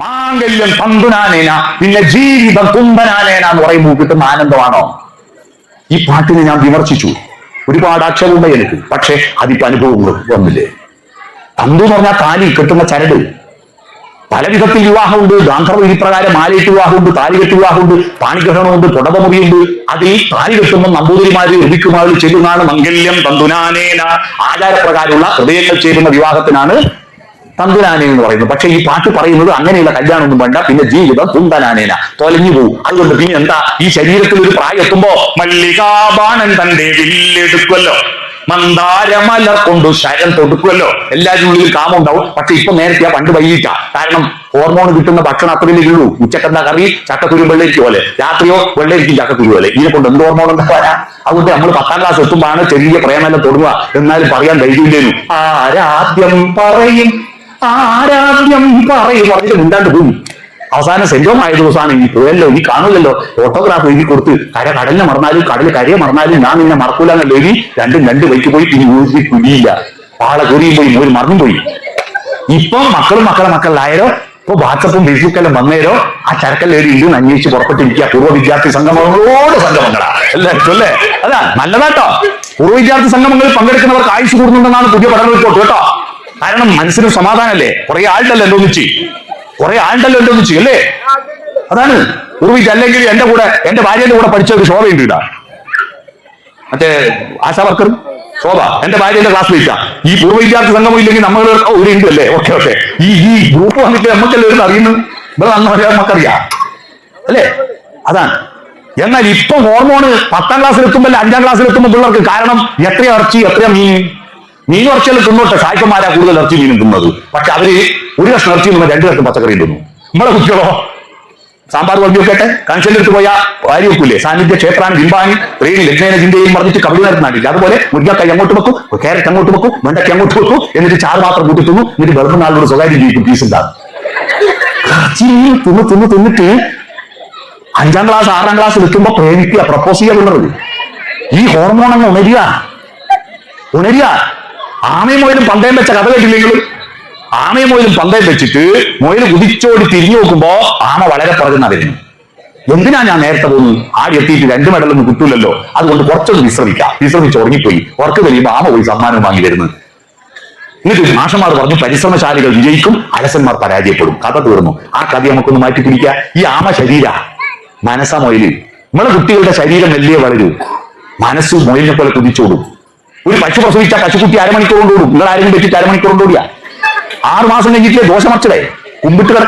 മാംഗല്യം പന്തുനാനേന പിന്നെ ജീവിതം കുമ്പനാനേന എന്ന് പറയുമ്പോൾ കിട്ടുന്ന ആനന്ദമാണോ? ഈ പാട്ടിനെ ഞാൻ വിമർശിച്ചു. ഒരുപാട് അക്ഷരമുണ്ട് എനിക്ക് പക്ഷെ അതിപ്പോ അനുഭവം വന്നില്ലേ? പന്തു എന്ന് പറഞ്ഞാൽ താലി കെട്ടുന്ന ചരട്. പല വിധത്തിൽ വിവാഹമുണ്ട് ഗാന്ധർവ വിധിപ്രകാരം മാലയിട്ട് വിവാഹമുണ്ട് താലികെട്ട് വിവാഹമുണ്ട് പാണിഗ്രഹണമുണ്ട് തുടതമുറിയുണ്ട് അത് ഈ താലി കെട്ടുമ്പോൾ നമ്പൂതിരിമാര് ഋതിക്കുമാരിൽ ചെല്ലുന്നതാണ് മംഗല്യം തന്തുനാനേന. ആചാരപ്രകാരമുള്ള ഹൃദയങ്ങൾ ചേരുന്ന വിവാഹത്തിനാണ് തന്തുനാനേന എന്ന് പറയുന്നു. പക്ഷെ ഈ പാട്ട് പറയുന്നത് അങ്ങനെയുള്ള കല്യാണമൊന്നും വേണ്ട. പിന്നെ ജീവിതം തുന്തനാനേന തൊലഞ്ഞു പോകും അതുകൊണ്ട് പിന്നെ എന്താ? ഈ ശരീരത്തിൽ ഒരു പ്രായം എത്തുമ്പോ മല്ലികാബാണൻ തന്റെ വില്ലെടുക്കുമല്ലോ മന്ദാരമല കൊണ്ട് ശരം തൊടുക്കുമല്ലോ എല്ലാവരും ഉള്ളിൽ കാമം ഉണ്ടാവും പക്ഷെ ഇപ്പൊ നേരത്തെ പണ്ട് വൈകിട്ടാ. കാരണം ഹോർമോൺ കിട്ടുന്ന ഭക്ഷണം അത്രയല്ലേ ഉള്ളൂ. ഉച്ചക്കെന്താ കറി? ചക്കക്കുരു വെള്ളരിക്ക് പോലെ. രാത്രിയോ വെള്ളരിക്കും ചക്കക്കുരു പോലെ. ഇതിനെ കൊണ്ട് എന്ത് ഹോർമോൺ ഉണ്ടാവാനാ അതുകൊണ്ട് നമ്മൾ പത്താം ക്ലാസ് എത്തുമ്പോഴാണ് ചെറിയ പ്രേമെല്ലാം തൊടുക. എന്നാലും പറയാൻ ധൈര്യമില്ലേനു? ആരാദ്യം പറയും ആരാദ്യം പറയും പറഞ്ഞിട്ട് മുണ്ടാണ്ട് പോയി. അവസാനം സെന്റോമായ ദിവസമാണ് ഈ പോയല്ലോ ഈ കാണൂലല്ലോ. ഓട്ടോഗ്രാഫ് എഴുതി കൊടുത്ത് കര കടലിനെ മറന്നാലും കടൽ കരയെ മറന്നാലും ഞാൻ നിന്നെ മറക്കൂല എന്നല്ല എഴുതി രണ്ടും രണ്ട് വൈക്ക് പോയി ഇനി ഊരി പിടിയില്ല പാള കുരിയും പോയി ഒരു മറന്നും പോയി. ഇപ്പൊ മക്കളും മക്കളെ മക്കളിലായാലോ ഇപ്പൊ വാട്സപ്പും ഫേസ്ബുക്കെല്ലാം വന്നേരോ ആ ചരക്കല്ലേടി ഇത് അന്വേഷിച്ച് പുറപ്പെട്ടിരിക്കുക. പൂർവ വിദ്യാർത്ഥി സംഗമങ്ങളോട് സംഗമങ്ങളാ. എല്ലാവർക്കും അല്ലേ? അതാ നല്ലതാട്ടോ. പൂർവ വിദ്യാർത്ഥി സംഗമങ്ങളിൽ പങ്കെടുക്കുന്നവർക്ക് ആയുസ് കൂടുന്നുണ്ടെന്നാണ് പുതിയ പഠന റിപ്പോർട്ട് കേട്ടോ. കാരണം മനസ്സിന് സമാധാനല്ലേ? കുറെ ആളുണ്ടല്ലോ എന്തോ ഒന്നിച്ച്. കുറെ ആളുണ്ടല്ലോ എന്തോ ഒന്നിച്ച് അല്ലേ? അതാണ്. ഉറവിച്ച് അല്ലെങ്കിൽ എന്റെ കൂടെ എന്റെ ഭാര്യന്റെ കൂടെ പഠിച്ച ഒരു ശോഭയുണ്ട് ഇടാ മറ്റേ ആശാ വർക്കറും? ശോഭ എന്റെ ഭാര്യന്റെ ക്ലാസ് മേറ്റാ ഈ പൂർവ വിദ്യാർത്ഥി സംഘം ഇല്ലെങ്കിൽ നമ്മൾ ഒരു ഉണ്ട് അല്ലേ ഓക്കെ ഓക്കെ. ഈ ഈ ഗ്രൂപ്പ് വന്നിട്ട് നമുക്കെല്ലാവരും അറിയുന്നു. ഇവിടെ വന്ന നമുക്കറിയാം. അല്ലേ? അതാണ്. എന്നാൽ ഇപ്പൊ ഹോർമോണ് പത്താം ക്ലാസ്സിൽ എത്തുമ്പോൾ അഞ്ചാം ക്ലാസ്സിൽ എത്തുമ്പോൾ പിള്ളേർക്ക് കാരണം എത്ര ഇറച്ചി എത്ര മീൻ? മീൻ ഇറച്ചിയെല്ലാം തിന്നോട്ടെ? സായിപ്പന്മാരാ കൂടുതൽ ഇറച്ചി മീനും തിന്നത്. പക്ഷെ അവർ ഒരു കഷ്ണം ഇറച്ചി തിന്നുമ്പോൾ രണ്ടു കഷ്ണം പച്ചക്കറി തിന്നു. നമ്മളെ കുട്ടികളോ? സാമ്പാർ പറഞ്ഞു വെക്കട്ടെ? എടുത്ത് പോയാ വാരി വെക്കൂലേ? സാന്നിധ്യ ക്ഷേത്രാണ് ബിംബാനി ത്രീണി ലക്ഷ്മേന ചിന്തയും പറഞ്ഞിട്ട് കബഡി നടത്തുന്നില്ല അതുപോലെ മുരിങ്ങക്കായി അങ്ങോട്ട് വെക്കും ക്യാരറ്റ് അങ്ങോട്ട് വെക്കും വെണ്ടയ്ക്ക് അങ്ങോട്ട് വെക്കും എന്നിട്ട് ചാറ് മാത്രം കൂട്ടി തിന്നു എന്നിട്ട് വെറുതെ നാളോട് സ്വകാര്യം ജീവിക്കും. പീസ് ഉണ്ടാകും തിന്ന് തിന്ന് തിന്നിട്ട് അഞ്ചാം ക്ലാസ് ആറാം ക്ലാസ് വെക്കുമ്പോ പ്രേമിക്കുക പ്രപ്പോസ് ചെയ്യാൻ ഉള്ളത് ഈ ഹോർമോൺ അങ്ങ് ഉണരുക. ഉണരുക. ആമയും മോയിലും പന്തയം വെച്ച കഥ കേട്ടില്ലെങ്കിൽ ആമയും മോയിലും പന്തയം വെച്ചിട്ട് മോയിൽ കുതിച്ചോടി തിരിഞ്ഞു നോക്കുമ്പോ ആമ വളരെ പറഞ്ഞു വരുന്നു എന്തിനാ ഞാൻ നേരത്തെ പോകുന്നു ആടി എത്തിയിട്ട് രണ്ട് മെഡലൊന്നും കിട്ടൂലല്ലോ. അതുകൊണ്ട് കുറച്ചൊന്ന് വിശ്രമിക്കാം. വിശ്രമിച്ച് ഉറങ്ങിപ്പോയി. ഉറക്ക് കഴിയുമ്പോൾ ആമ പോയി സമ്മാനം വാങ്ങി വരുന്നത് എന്നിട്ട് മാഷന്മാർ പറഞ്ഞു പരിശ്രമശാലികൾ വിജയിക്കും അലസന്മാർ പരാജയപ്പെടും. കഥ തീർന്നു. ആ കഥ നമുക്കൊന്ന് മാറ്റി പിടിക്കുക ഈ ആമ ശരീര മനസ്സാ മൊയിൽ. നമ്മളെ കുട്ടികളുടെ ശരീരം വലിയ വളരും. മനസ്സ് മൊയിലിനെ പോലെ കുതിച്ചോടും. ഒരു പശു പ്രസവിച്ച പശുക്കുട്ടി അരമണിക്കൂർ കൊണ്ട് ഓടും. നിങ്ങൾ ആരെങ്കിലും വെച്ചിട്ട് അരമണിക്കൂർ കൊണ്ട് ഓടിയാ? ആറ് മാസം കഴിഞ്ഞിട്ട് ദോഷമർച്ചടേ കുമ്പിട്ട്